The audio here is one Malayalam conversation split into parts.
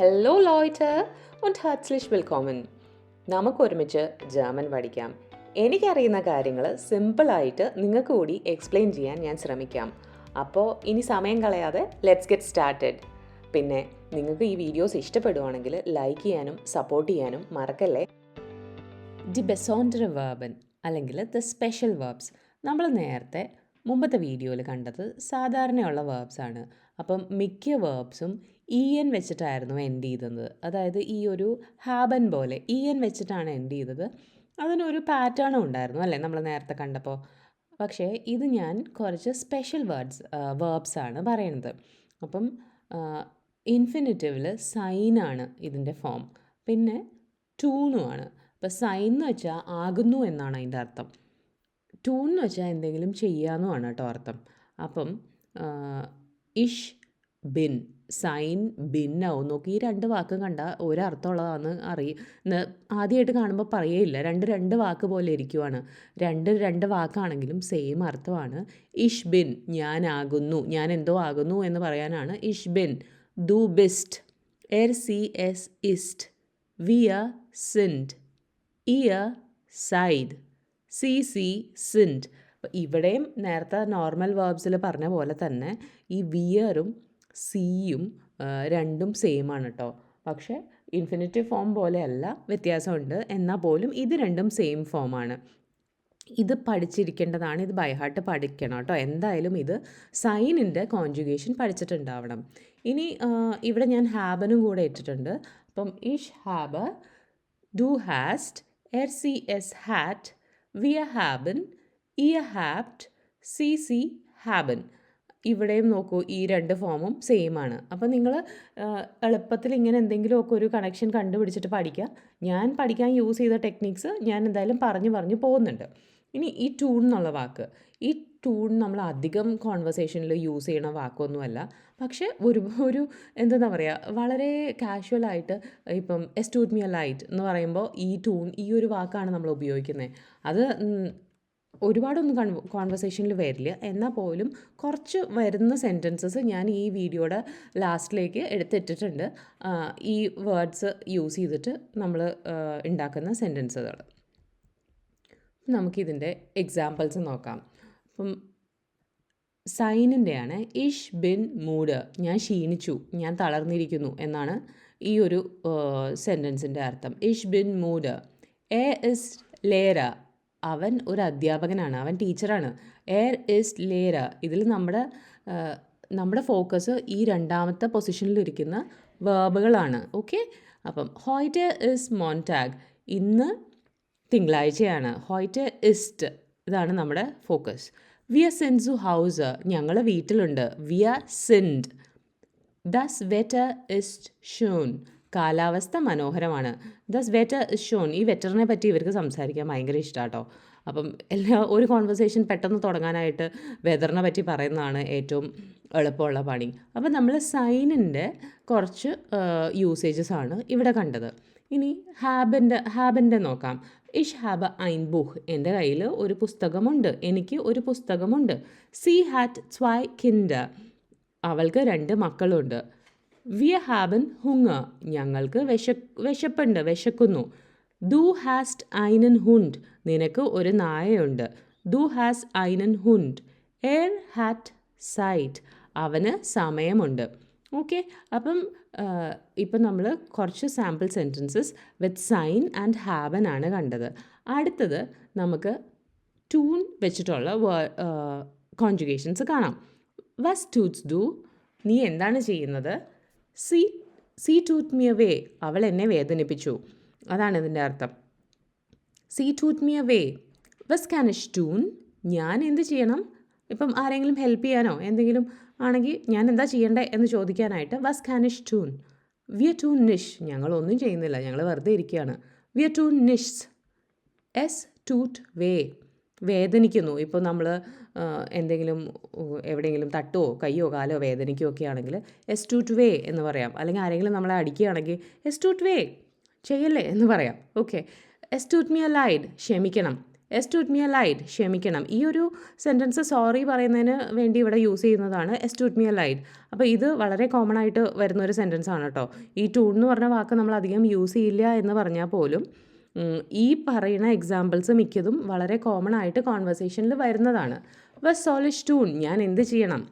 ഹലോ ലോയ്റ്റ് und herzlich willkommen. നമുക്ക് ഒരുമിച്ച് ജർമ്മൻ പഠിക്കാം. എനിക്കറിയുന്ന കാര്യങ്ങൾ സിമ്പിളായിട്ട് നിങ്ങൾക്ക് കൂടി എക്സ്പ്ലെയിൻ ചെയ്യാൻ ഞാൻ ശ്രമിക്കാം. അപ്പോൾ ഇനി സമയം കളയാതെ ലെറ്റ്സ് ഗെറ്റ് സ്റ്റാർട്ടഡ് പിന്നെ നിങ്ങൾക്ക് ഈ വീഡിയോസ് ഇഷ്ടപ്പെടുവാണെങ്കിൽ ലൈക്ക് ചെയ്യാനും സപ്പോർട്ട് ചെയ്യാനും മറക്കല്ലേ? ദി ബെസോണ്ടർ വേർബൻ അല്ലെങ്കിൽ ദ സ്പെഷ്യൽ വേർബ്സ് നമ്മൾ നേരത്തെ മുമ്പത്തെ വീഡിയോയിൽ കണ്ടത് സാധാരണയുള്ള വേർബ്സ് ആണ്. അപ്പം മിക്ക വേർബ്സും ഇ എൻ വെച്ചിട്ടായിരുന്നു എൻഡ് ചെയ്തത്. അതായത് ഈ ഒരു ഹാബൻ പോലെ ഇ എൻ വെച്ചിട്ടാണ് എൻഡ് ചെയ്തത്. അതിനൊരു പാറ്റേണും ഉണ്ടായിരുന്നു അല്ലേ നമ്മൾ നേരത്തെ കണ്ടപ്പോൾ പക്ഷേ ഇത് ഞാൻ കുറച്ച് സ്പെഷ്യൽ വേർഡ്സ് വേർബ്സ് ആണ് പറയുന്നത് അപ്പം ഇൻഫിനിറ്റീവിൽ സൈനാണ് ഇതിന്റെ ഫോം പിന്നെ ടൂണുമാണ് അപ്പോൾ സൈൻ എന്ന് വെച്ചാൽ ആകുന്നു എന്നാണ് അതിന്റെ അർത്ഥം. ടൂൺ എന്ന് വെച്ചാൽ എന്തെങ്കിലും ചെയ്യാമെന്നുമാണ് കേട്ടോ അർത്ഥം. അപ്പം ഇഷ് ബിൻ സൈൻ ഭിന്നാവും നോക്കി ഈ രണ്ട് വാക്കും കണ്ട ഒരർത്ഥമുള്ളതാണെന്ന് അറിയ. ആദ്യമായിട്ട് കാണുമ്പോൾ പറയേയില്ല. രണ്ട് രണ്ട് വാക്ക് പോലെ ഇരിക്കുവാണ്. രണ്ട് രണ്ട് വാക്കാണെങ്കിലും സെയിം അർത്ഥമാണ്. ഇഷ് ബിൻ ഞാനാകുന്നു. ഞാൻ എന്തോ ആകുന്നു എന്ന് പറയാനാണ് ഇഷ് ബിൻ. ദു ബിസ്റ്റ്. എർ സി എസ് ഇസ്റ്റ്. വിയ സിൻഡ്. ഇയ സൈഡ് സി സി സിൻഡ്. ഇവിടെയും നേരത്തെ നോർമൽ വേർബ്സിൽ പറഞ്ഞ പോലെ തന്നെ ഈ വിയറും സിയും രണ്ടും സെയിം ആണ് കേട്ടോ പക്ഷേ ഇൻഫിനിറ്റീവ് ഫോം പോലെയല്ല വ്യത്യാസമുണ്ട്. എന്നാൽ പോലും ഇത് രണ്ടും സെയിം ഫോമാണ് ഇത് പഠിച്ചിരിക്കേണ്ടതാണ് ഇത് ബൈഹാർട്ട് പഠിക്കണം കേട്ടോ എന്തായാലും ഇത് സൈനിന്റെ കോൺജുഗേഷൻ പഠിച്ചിട്ടുണ്ടാവണം. ഇനി ഇവിടെ ഞാൻ ഹാബനും കൂടെ ഇട്ടിട്ടുണ്ട്. അപ്പം ഇഷ് ഹാബ് ഡു ഹാസ്റ്റ് എർ സി എസ് ഹാറ്റ് വി എ ഹാബൻ ഇ എ ഹാപ്റ്റ് സി സി ഹാബൻ ഇവിടെയും നോക്കൂ ഈ രണ്ട് ഫോമും സെയിം ആണ്. അപ്പോൾ നിങ്ങൾ എളുപ്പത്തിൽ ഇങ്ങനെ എന്തെങ്കിലുമൊക്കെ ഒരു കണക്ഷൻ കണ്ടുപിടിച്ചിട്ട് പഠിക്കുക. ഞാൻ പഠിക്കാൻ യൂസ് ചെയ്ത ടെക്നിക്സ് ഞാൻ എന്തായാലും പറഞ്ഞു പറഞ്ഞു പോകുന്നുണ്ട്. ഇനി ഈ ടൂൺ എന്നുള്ള വാക്ക്. ഈ ടൂൺ നമ്മൾ അധികം കോൺവെർസേഷനിൽ യൂസ് ചെയ്യണ വാക്കൊന്നുമല്ല. പക്ഷേ ഒരു ഒരു എന്താ പറയുക വളരെ കാഷ്വലായിട്ട് ഇപ്പം എസ്റ്റൂട്ട് മി ലൈറ്റ് എന്ന് പറയുമ്പോൾ ഈ ടൂൺ ഈ ഒരു വാക്കാണ് നമ്മൾ ഉപയോഗിക്കുന്നത്. അത് ഒരുപാടൊന്നും കൺ കോൺവെർസേഷനിൽ വരില്ല. എന്നാൽ പോലും കുറച്ച് വരുന്ന സെന്റൻസസ് ഞാൻ ഈ വീഡിയോയുടെ ലാസ്റ്റിലേക്ക് എടുത്തിട്ടിട്ടുണ്ട്. ഈ വേർഡ്സ് യൂസ് ചെയ്തിട്ട് നമ്മൾ ഉണ്ടാക്കുന്ന സെന്റൻസുകൾ നമുക്കിതിന്റെ എക്സാമ്പിൾസ് നോക്കാം. അപ്പം സൈനിന്റെയാണ് ഇഷ് ബിൻ മൂഡ്. ഞാൻ ക്ഷീണിച്ചു ഞാൻ തളർന്നിരിക്കുന്നു എന്നാണ് ഈ ഒരു സെന്റൻസിന്റെ അർത്ഥം. ഇഷ് ബിൻ മൂഡ്. എ ഇസ് ലേര. അവൻ ഒരു അധ്യാപകനാണ് അവൻ ടീച്ചറാണ്. എയർ ഇസ് ലേര ഇതിൽ നമ്മുടെ നമ്മുടെ ഫോക്കസ് ഈ രണ്ടാമത്തെ പൊസിഷനിലിരിക്കുന്ന വേബുകളാണ്. ഓക്കെ? അപ്പം ഹോയ്റ്റ് ഇസ് മോൺടാഗ്. ഇന്ന് തിങ്കളാഴ്ചയാണ്. ഹോയ്റ്റ് ഇസ്റ്റ് ഇതാണ് നമ്മുടെ ഫോക്കസ്. വി ആർ സെൻസു ഹൗസ് ഞങ്ങൾ വീട്ടിലുണ്ട്. വി ആർ സെൻഡ്. ദസ് വെറ്റർ ഇസ്റ്റ് ഷോൺ. കാലാവസ്ഥ മനോഹരമാണ്. ദസ് വെറ്റർ ഷോൺ ഈ വെറ്ററിനെ പറ്റി ഇവർക്ക് സംസാരിക്കാൻ ഭയങ്കര ഇഷ്ടമാട്ടോ അപ്പം എല്ലാ ഒരു കോൺവെർസേഷൻ പെട്ടെന്ന് തുടങ്ങാനായിട്ട് വെതറിനെ പറ്റി പറയുന്നതാണ് ഏറ്റവും എളുപ്പമുള്ള പണി. അപ്പം നമ്മൾ സൈനിന്റെ കുറച്ച് യൂസേജസ് ആണ് ഇവിടെ കണ്ടത്. ഇനി ഹാബിന്റെ ഹാബിന്റെ നോക്കാം. ഇഷ് ഹാബ് ഐൻ ബുഹ്. എന്റെ കയ്യിൽ ഒരു പുസ്തകമുണ്ട്. എനിക്ക് ഒരു പുസ്തകമുണ്ട്. സി ഹാറ്റ് സ്വൈ കിൻഡ. അവൾക്ക് രണ്ട് മക്കളുണ്ട്. വിയ ഹാബൻ ഹുങ് ഞങ്ങൾക്ക് വിശ വിശപ്പുണ്ട്. വിശക്കുന്നു. ദു ഹാസ്റ്റ് ഐനൻ ഹുണ്ട് നിനക്ക് ഒരു നായയുണ്ട്. ദു ഹാസ് ഐനൻ ഹുണ്ട് എയർ ഹാറ്റ് സൈറ്റ് അവന് സമയമുണ്ട്. ഓക്കെ അപ്പം ഇപ്പം നമ്മൾ കുറച്ച് സാമ്പിൾ സെന്റൻസസ് വിത്ത് സൈൻ ആൻഡ് ഹാബൻ ആണ് കണ്ടത്. അടുത്തത് നമുക്ക് ടൂൺ വെച്ചിട്ടുള്ള കോൺജുഗേഷൻസ് കാണാം. വസ് ടൂട്ട്സ് ഡു നീ എന്താണ് ചെയ്യുന്നത്? സീ സീ ടൂത്ത് മി വേ അവൾ എന്നെ വേദനിപ്പിച്ചു. അതാണ് ഇതിന്റെ അർത്ഥം. സീ ടൂത്ത് മി വേ വസ് കാനിഷ് ടൂൺ ഞാൻ എന്ത് ചെയ്യണം? ഇപ്പം ആരെങ്കിലും ഹെൽപ്പ് ചെയ്യാനോ എന്തെങ്കിലും ആണെങ്കിൽ ഞാൻ എന്താ ചെയ്യേണ്ടത് എന്ന് ചോദിക്കാനായിട്ട് വസ് കാനിഷ് ടൂൺ വിയ ടു നിഷ് ഞങ്ങളൊന്നും ചെയ്യുന്നില്ല ഞങ്ങൾ വെറുതെ ഇരിക്കുകയാണ്. വിയ ടു നിഷ് എസ് ടൂട്ട് വേ വേദനിക്കുന്നു. ഇപ്പോൾ നമ്മൾ എന്തെങ്കിലും എവിടെയെങ്കിലും തട്ടോ കയ്യോ കാലോ വേദനയ്ക്കോ ഒക്കെ ആണെങ്കിൽ എസ് ടു വേ എന്ന് പറയാം. അല്ലെങ്കിൽ ആരെങ്കിലും നമ്മളെ അടിക്കുകയാണെങ്കിൽ എസ് ടു വേ ചെയ്യല്ലേ എന്ന് പറയാം. ഓക്കെ. എസ് മി അ ലൈഡ് ക്ഷമിക്കണം. എസ് മി ലൈഡ് ക്ഷമിക്കണം. ഈ ഒരു സെന്റൻസ് സോറി പറയുന്നതിന് വേണ്ടി ഇവിടെ യൂസ് ചെയ്യുന്നതാണ് എസ് മി ലൈഡ് അപ്പോൾ ഇത് വളരെ കോമൺ ആയിട്ട് വരുന്ന ഒരു സെന്റൻസ് ആണ് കേട്ടോ. ഈ ടൂൺ എന്ന് പറഞ്ഞ വാക്ക് നമ്മൾ അധികം യൂസ് ചെയ്യില്ല എന്ന് പറഞ്ഞാൽ പോലും ഈ പറയുന്ന എക്സാമ്പിൾസ് മിക്കതും വളരെ കോമൺ ആയിട്ട് കോൺവെർസേഷനിൽ വരുന്നതാണ്. ബസ് സോളിഷ് ടൂൺ ഞാൻ എന്ത് ചെയ്യണം?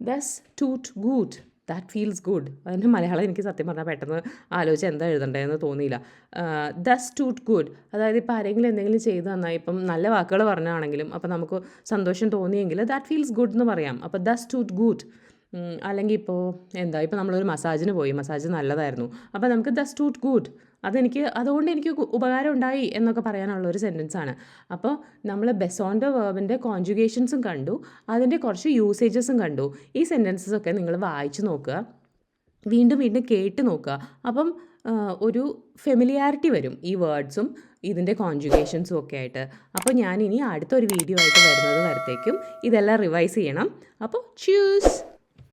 ദസ് ടൂട്ട് ഗുഡ് ദാറ്റ് ഫീൽസ് ഗുഡ് അതിന്റെ മലയാളം എനിക്ക് സത്യം പറഞ്ഞാൽ പെട്ടെന്ന് ആലോചിച്ച് എന്താ എഴുതണ്ടേന്ന് തോന്നിയില്ല. ദസ് ടൂട്ട് ഗുഡ് അതായത് ഇപ്പോൾ ആരെങ്കിലും എന്തെങ്കിലും ചെയ്തു തന്നാൽ ഇപ്പം നല്ല വാക്കുകൾ പറഞ്ഞാണെങ്കിലും അപ്പോൾ നമുക്ക് സന്തോഷം തോന്നിയെങ്കിൽ ദാറ്റ് ഫീൽസ് ഗുഡ് എന്ന് പറയാം. അപ്പോൾ ദസ് ടൂട്ട് ഗുഡ് അല്ലെങ്കിൽ ഇപ്പോൾ എന്താ ഇപ്പോൾ നമ്മളൊരു മസാജിന് പോയി മസാജ് നല്ലതായിരുന്നു. അപ്പോൾ നമുക്ക് ദസ് ടൂട്ട് ഗുഡ്. അതെനിക്ക് അതുകൊണ്ട് എനിക്ക് ഉപകാരം ഉണ്ടായി എന്നൊക്കെ പറയാനുള്ള ഒരു സെന്റൻസ് ആണ്. അപ്പോൾ നമ്മൾ ബെസോന്റെ വേർബിന്റെ കോൺജുഗേഷൻസും കണ്ടു അതിന്റെ കുറച്ച് യൂസേജസും കണ്ടു. ഈ സെന്റൻസസ് ഒക്കെ നിങ്ങൾ വായിച്ച് നോക്കുക. വീണ്ടും വീണ്ടും കേട്ട് നോക്കുക. അപ്പം ഒരു ഫെമിലിയാരിറ്റി വരും ഈ വേർഡ്സും ഇതിന്റെ കോൺജുഗേഷൻസും ഒക്കെ ആയിട്ട്. അപ്പോൾ ഞാനിനി അടുത്തൊരു വീഡിയോ ആയിട്ട് വരുന്നത് വരത്തേക്കും. ഇതെല്ലാം റിവൈസ് ചെയ്യണം. അപ്പോൾ ചൂസ്